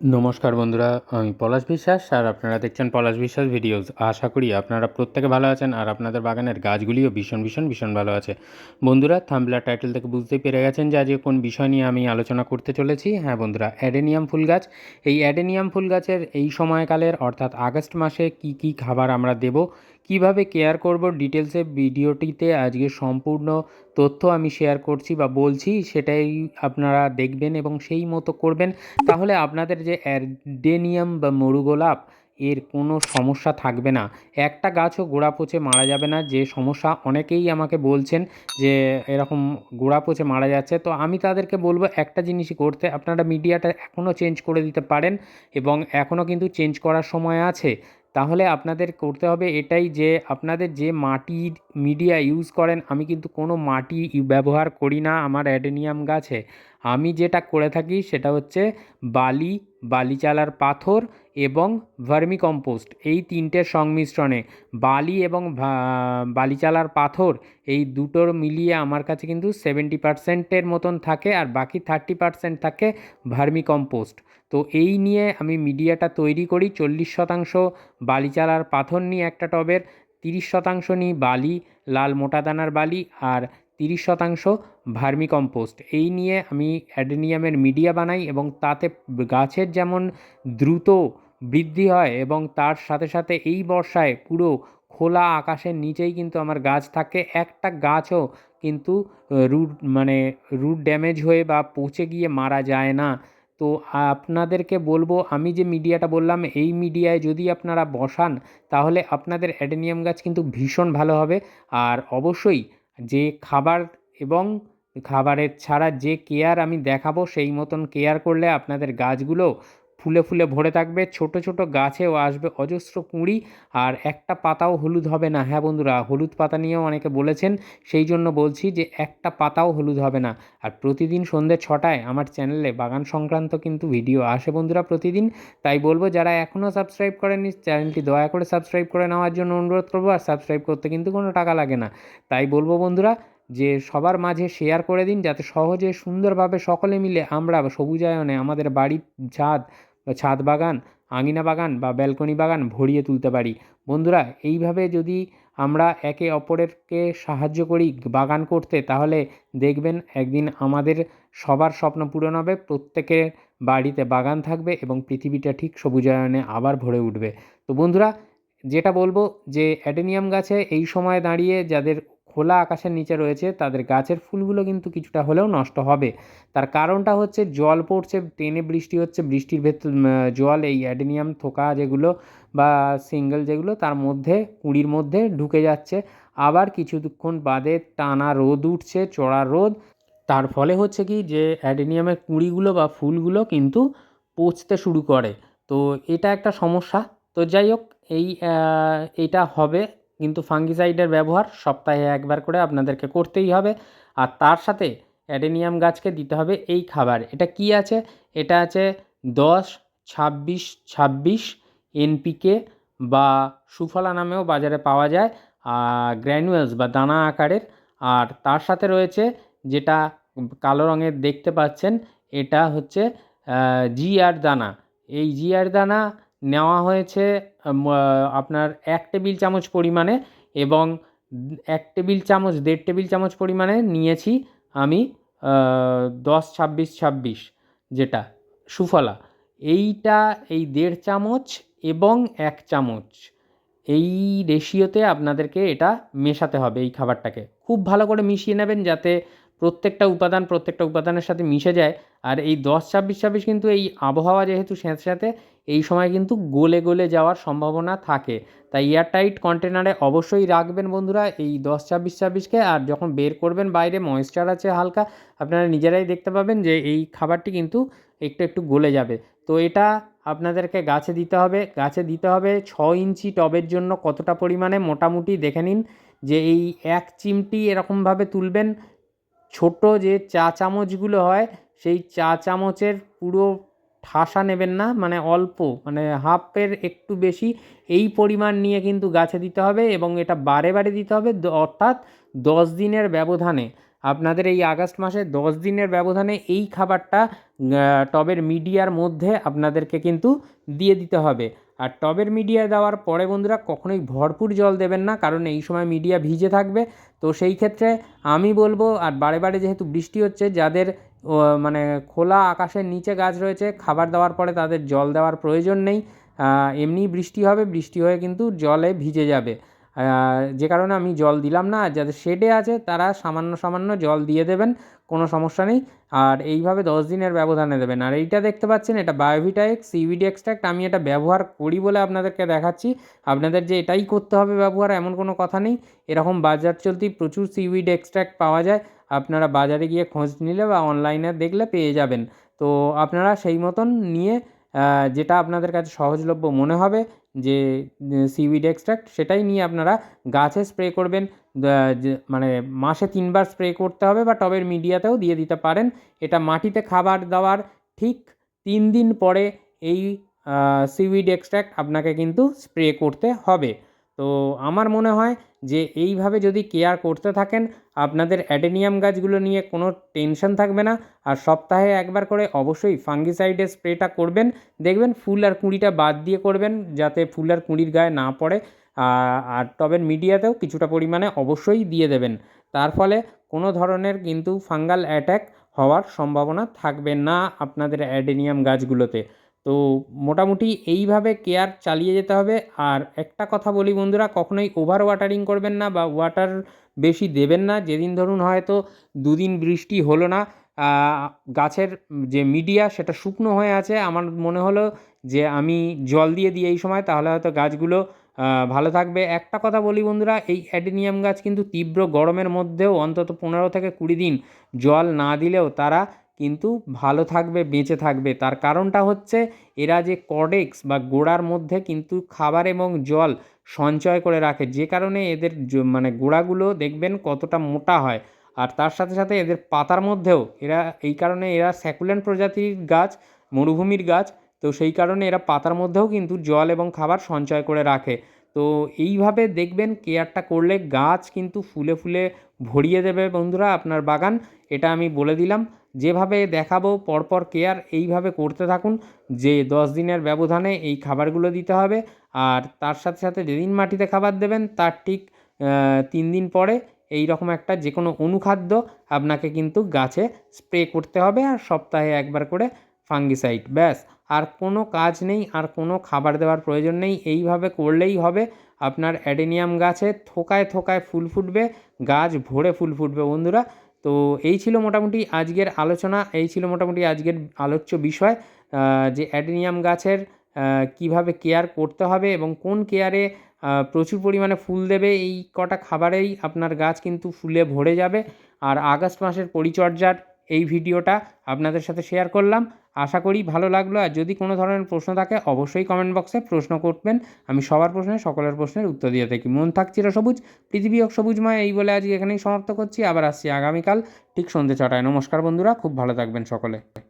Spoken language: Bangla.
নমস্কার বন্ধুরা, আমি পলাশ বিশ্বাস আর আপনারা দেখছেন পলাশ বিশ্বাস ভিডিওস আশা করি আপনারা প্রত্যেকে ভালো আছেন আর আপনাদের বাগানের গাছগুলিও ভীষণ ভীষণ ভীষণ ভালো আছে। বন্ধুরা থাম্বলার টাইটেল থেকে বুঝতেই পেরে গেছেন যে আজকে কোন বিষয় নিয়ে আমি আলোচনা করতে চলেছি। হ্যাঁ বন্ধুরা, অ্যাডেনিয়াম ফুল গাছ। এই অ্যাডেনিয়াম ফুল গাছের এই সময়কালের অর্থাৎ আগস্ট মাসে কি কি খাবার আমরা দেব কীভাবে কেয়ার করব ডিটেলসে ভিডিওটিতে আজকে সম্পূর্ণ তথ্য আমি শেয়ার করছি বা বলছি সেটাই আপনারা দেখবেন এবং সেই মতো করবেন। তাহলে আপনাদের যে অ্যাডেনিয়াম বা মরুগোলাপ, এর কোনো সমস্যা থাকবে না। একটা গাছও গোড়া পচে মারা যাবে না, যে সমস্যা অনেকেই আমাকে বলছেন যে এরকম গোড়া পচে মারা যাচ্ছে। তো আমি তাদেরকে বলব একটা জিনিসই করতে, আপনারা মিডিয়াটা এখনও চেঞ্জ করে দিতে পারেন এবং এখনও কিন্তু চেঞ্জ করার সময় আছে। তাহলে আপনাদের করতে হবে এটাই যে আপনাদের যে মাটির মিডিয়া ইউজ করেন, আমি কিন্তু কোনো মাটি ব্যবহার করি না আমার অ্যাডেনিয়াম গাছে। আমি যেটা করে থাকি সেটা হচ্ছে বালি, বালিচালার পাথর এবং ভার্মি কম্পোস্ট এই তিনটের সংমিশ্রণে। বালি এবং বালিচালার পাথর, এই দুটোর মিলিয়ে আমার কাছে কিন্তু সেভেন্টি পার্সেন্টের মতন থাকে আর বাকি থার্টি পার্সেন্ট থাকে ভার্মি কম্পোস্ট তো এই নিয়ে আমি মিডিয়াটা তৈরি করি, চল্লিশ শতাংশ বালিচালার পাথর নিই একটা টবের, তিরিশ শতাংশ নিই বালি, লাল মোটা দানার বালি আর তিরিশ শতাংশ ভার্মি কম্পোস্ট। এই নিয়ে আমি অ্যাডেনিয়ামের মিডিয়া বানাই এবং তাতে গাছের যেমন দ্রুত বৃদ্ধি হয় এবং তার সাথে সাথে এই বর্ষায় পুরো খোলা আকাশের নিচেই কিন্তু আমার গাছ থাকে। একটা গাছও কিন্তু রুট মানে রুট ড্যামেজ হয়ে বা পচে গিয়ে মারা যায় না। তো আপনাদেরকে বলব, আমি যে মিডিয়াটা বললাম, এই মিডিয়ায় যদি আপনারা বসান, তাহলে আপনাদের অ্যাডেনিয়াম গাছ কিন্তু ভীষণ ভালো হবে। আর অবশ্যই যে খাবার এবং খাবারের ছাড়া যে কেয়ার আমি দেখাবো, সেই মতন কেয়ার করলে আপনাদের গাছগুলো ফুলে ফুলে ভরে থাকবে। ছোট ছোট গাছেও আসবে অজস্র কুঁড়ি আর একটা পাতাও হলুদ হবে না। হ্যাঁ বন্ধুরা, হলুদ পাতা নিয়েও অনেকে বলেছেন, সেই জন্য বলছি যে একটা পাতাও হলুদ হবে না। আর প্রতিদিন সন্ধ্যে ছটায় আমার চ্যানেলে বাগান সংক্রান্ত কিন্তু ভিডিও আসে বন্ধুরা প্রতিদিন। তাই বলব, যারা এখনও সাবস্ক্রাইব করেননি, চ্যানেলটি দয়া করে সাবস্ক্রাইব করে নেওয়ার জন্য অনুরোধ করব, আর সাবস্ক্রাইব করতে কিন্তু কোনো টাকা লাগে না। তাই বলব বন্ধুরা, যে সবার মাঝে শেয়ার করে দিন, যাতে সহজে সুন্দরভাবে সকলে মিলে আমরা সবুজায়নে আমাদের বাড়ির ছাদ ছাদ বাগান, আঙিনা বাগান বা ব্যালকনি বাগান ভরিয়ে তুলতে পারি। বন্ধুরা, এইভাবে যদি আমরা একে অপরেরকে সাহায্য করি বাগান করতে, তাহলে দেখবেন একদিন আমাদের সবার স্বপ্ন পূরণ হবে, প্রত্যেকের বাড়িতে বাগান থাকবে এবং পৃথিবীটা ঠিক সবুজায়নে আবার ভরে উঠবে। তো বন্ধুরা, যেটা বলব যে অ্যাডেনিয়াম গাছে এই সময় দাঁড়িয়ে যাদের খোলা আকাশের নিচে রয়েছে, তাদের গাছের ফুলগুলো কিন্তু কিছুটা হলেও নষ্ট হবে। তার কারণটা হচ্ছে জল পড়ছে, টেনে বৃষ্টি হচ্ছে, বৃষ্টির ভেতর জল, এই অ্যাডেনিয়াম থোকা যেগুলো বা সিঙ্গেল যেগুলো তার মধ্যে, কুঁড়ির মধ্যে ঢুকে যাচ্ছে। আবার কিছুক্ষণ বাদে টানা রোদ উঠছে, চড়া রোদ। তার ফলে হচ্ছে কি যে অ্যাডেনিয়ামের কুঁড়িগুলো বা ফুলগুলো কিন্তু পচতে শুরু করে। তো এটা একটা সমস্যা। তো যাই হোক, এই এটা হবে। কিন্তু ফাঙ্গিসাইডের ব্যবহার সপ্তাহে একবার করে আপনাদেরকে করতেই হবে। আর তার সাথে অ্যাডেনিয়াম গাছকে দিতে হবে এই খাবার। এটা কি আছে? এটা আছে দশ, ছাব্বিশ ছাব্বিশ এনপিকে বা সুফলা নামেও বাজারে পাওয়া যায় গ্র্যানুয়েলস বা দানা আকারের। আর তার সাথে রয়েছে যেটা কালো রঙের দেখতে পাচ্ছেন, এটা হচ্ছে জিআর দানা। এই জিআর দানা নেওয়া হয়েছে আপনার এক টেবিল চামচ পরিমাণে এবং এক টেবিল চামচ, দেড় টেবিল চামচ পরিমাণে নিয়েছি আমি দশ, ছাব্বিশ ছাব্বিশ, যেটা সুফলা। এইটা, এই দেড় চামচ এবং এক চামচ, এই রেশিওতে আপনাদেরকে এটা মেশাতে হবে এই খাবারটাকে। খুব ভালো করে মিশিয়ে নেবেন যাতে প্রত্যেকটা উপাদান প্রত্যেকটা উপাদানের সাথে মিশে যায়। আর এই দশ ছাব্বিশ ছাব্বিশ কিন্তু এই আবহাওয়া যেহেতু স্যাঁতস্যাঁতে এই সময় কিন্তু গলে গলে যাওয়ার সম্ভাবনা থাকে। তাই এয়ারটাইট কন্টেনারে অবশ্যই রাখবেন বন্ধুরা এই দশ ছাব্বিশ ছাব্বিশকে। আর যখন বের করবেন বাইরে, ময়েশ্চার আছে হালকা, আপনারা নিজেরাই দেখতে পাবেন যে এই খাবারটি কিন্তু একটু একটু গলে যাবে। তো এটা আপনাদেরকে গাছে দিতে হবে। গাছে দিতে হবে ছ ইঞ্চি টবের জন্য কতটা পরিমাণে মোটামুটি দেখে নিন যে এই এক চিমটি এরকমভাবে তুলবেন। ছোট যে চা চামচগুলো হয়, সেই চা চামচের পুরো ঠাসা নেবেন না মানে অল্প মানে হাফের একটু বেশি, এই পরিমাণ নিয়ে কিন্তু গাছে দিতে হবে এবং এটা বারে বারে দিতে হবে অর্থাৎ দশ দিনের ব্যবধানে। আপনাদের এই আগস্ট মাসে দশ দিনের ব্যবধানে এই খাবারটা টবের মিডিয়ার মধ্যে আপনাদেরকে কিন্তু দিয়ে দিতে হবে। আর টবের মিডিয়া দেওয়ার পরে বন্ধুরা কখনোই ভরপুর জল দেবেন না, কারণ এই সময় মিডিয়া ভিজে থাকবে। তো সেই ক্ষেত্রে আমি বলব, আর বারে বারে যেহেতু বৃষ্টি হচ্ছে, যাদের মানে খোলা আকাশের নিচে গাছ রয়েছে, খাবার দেওয়ার পরে তাদের জল দেওয়ার প্রয়োজন নেই। এমনি বৃষ্টি হবে, বৃষ্টি হয়ে কিন্তু জলে ভিজে যাবে। যে কারণে আমি জল দিলাম না আর যাদের শেডে আছে, তারা সামান্য সামান্য জল দিয়ে দেবেন, কোনো সমস্যা নেই। আর এইভাবে দশ দিনের ব্যবধানে দেবেন। আর এইটা দেখতে পাচ্ছেন, এটা বায়োভিটা এক্স সিভিডি এক্সট্রাক্ট আমি এটা ব্যবহার করি বলে আপনাদেরকে দেখাচ্ছি। আপনাদের যে এটাই করতে হবে ব্যবহার, এমন কোনো কথা নেই। এরকম বাজার চলতি প্রচুর সিউইড এক্সট্রাক্ট পাওয়া যায়। আপনারা বাজারে গিয়ে খোঁজ নিলে বা অনলাইনে দেখলে পেয়ে যাবেন। তো আপনারা সেই মতন নিয়ে যেটা আপনাদের কাছে সহজলভ্য মনে হবে যে সিউইড এক্সট্রাক্ট সেটাই নিয়ে আপনারা গাছে স্প্রে করবেন। মানে মাসে তিনবার স্প্রে করতে হবে বা টবের মিডিয়াতেও দিয়ে দিতে পারেন। এটা মাটিতে খাবার দেওয়ার ঠিক তিন দিন পরে এই সিউইড এক্সট্রাক্ট আপনাকে কিন্তু স্প্রে করতে হবে। তো আমার মনে হয় যে এইভাবে যদি কেয়ার করতে থাকেন, আপনাদের অ্যাডেনিয়াম গাছগুলো নিয়ে কোনো টেনশন থাকবে না। আর সপ্তাহে একবার করে অবশ্যই ফাঙ্গিসাইডের স্প্রেটা করবেন। দেখবেন ফুল আর কুঁড়িটা বাদ দিয়ে করবেন যাতে ফুল আর কুঁড়ির গায়ে না পড়ে। আর টবের মিডিয়াতেও কিছুটা পরিমাণে অবশ্যই দিয়ে দেবেন। তার ফলে কোনো ধরনের কিন্তু ফাঙ্গাল অ্যাট্যাক হওয়ার সম্ভাবনা থাকবে না আপনাদের অ্যাডেনিয়াম গাছগুলোতে। তো মোটামুটি এইভাবে কেয়ার চালিয়ে যেতে হবে। আর একটা কথা বলি বন্ধুরা, কখনোই ওভার ওয়াটারিং করবেন না বা ওয়াটার বেশি দেবেন না। যেদিন ধরুন হয়তো দুদিন বৃষ্টি হলো না গাছের যে মিডিয়া সেটা শুকনো হয়ে আছে। আমার মনে হলো যে আমি জল দিয়ে দিই এই সময়, তাহলে হয়তো গাছগুলো ভালো থাকবে। একটা কথা বলি বন্ধুরা, এই অ্যাডেনিয়াম গাছ কিন্তু তীব্র গরমের মধ্যেও অন্তত পনেরো থেকে কুড়ি দিন জল না দিলেও তারা কিন্তু ভালো থাকবে, বেঁচে থাকবে। তার কারণটা হচ্ছে এরা যে কডেক্স বা গোড়ার মধ্যে কিন্তু খাবার এবং জল সঞ্চয় করে রাখে। যে কারণে এদের মানে গোড়াগুলো দেখবেন কতটা মোটা হয়। আর তার সাথে সাথে এদের পাতার মধ্যেও এরা, এই কারণে এরা স্যাকুলেন্ট প্রজাতির গাছ, মরুভূমির গাছ, তো সেই কারণে এরা পাতার মধ্যেও কিন্তু জল এবং খাবার সঞ্চয় করে রাখে। তো এইভাবে দেখবেন কেয়ারটা করলে গাছ কিন্তু ফুলে ফুলে ভরিয়ে দেবে বন্ধুরা, আপনার বাগান। এটা আমি বলে দিলাম। যেভাবে দেখাবো, পরপর কেয়ার এইভাবে করতে থাকুন। যে দশ দিনের ব্যবধানে এই খাবারগুলো দিতে হবে আর তার সাথে সাথে যেদিন মাটিতে খাবার দেবেন, তার ঠিক তিন দিন পরে এই রকম একটা যে কোনো অনুখাদ্য আপনাকে কিন্তু গাছে স্প্রে করতে হবে আর সপ্তাহে একবার করে ফাঙ্গিসাইড, ব্যাস। আর কোনো কাজ নেই, আর কোনো খাবার দেওয়ার প্রয়োজন নেই। এইভাবে করলেই হবে। আপনার অ্যাডেনিয়াম গাছে থোকায় থোকায় ফুল ফুটবে, গাছ ভরে ফুল ফুটবে বন্ধুরা। তো এই ছিল মোটামুটি আজকের আলোচনা, এই ছিল মোটামুটি আজকের আলোচ্য বিষয় যে অ্যাডেনিয়াম গাছের কীভাবে কেয়ার করতে হবে এবং কোন কেয়ারে প্রচুর পরিমাণে ফুল দেবে এই কটা খাবারেই আপনার গাছ কিন্তু ফুলে ভরে যাবে। আর আগস্ট মাসের পরিচর্যার এই ভিডিওটা আপনাদের সাথে শেয়ার করলাম। আশা করি ভালো লাগল। আর যদি কোনো ধরনের প্রশ্ন থাকে, অবশ্যই কমেন্ট বক্সে প্রশ্ন করবেন। আমি সবার প্রশ্নে, সকলের প্রশ্নের উত্তর দিয়ে থাকি। মন থাক চিরসবুজ, পৃথিবী হোক সবুজময় এই বলে আজকে এখানেই সমাপ্ত করছি। আবার আসছি আগামীকাল, ঠিক সন্ধ্যে ছটায়। নমস্কার বন্ধুরা, খুব ভালো থাকবেন সকলে।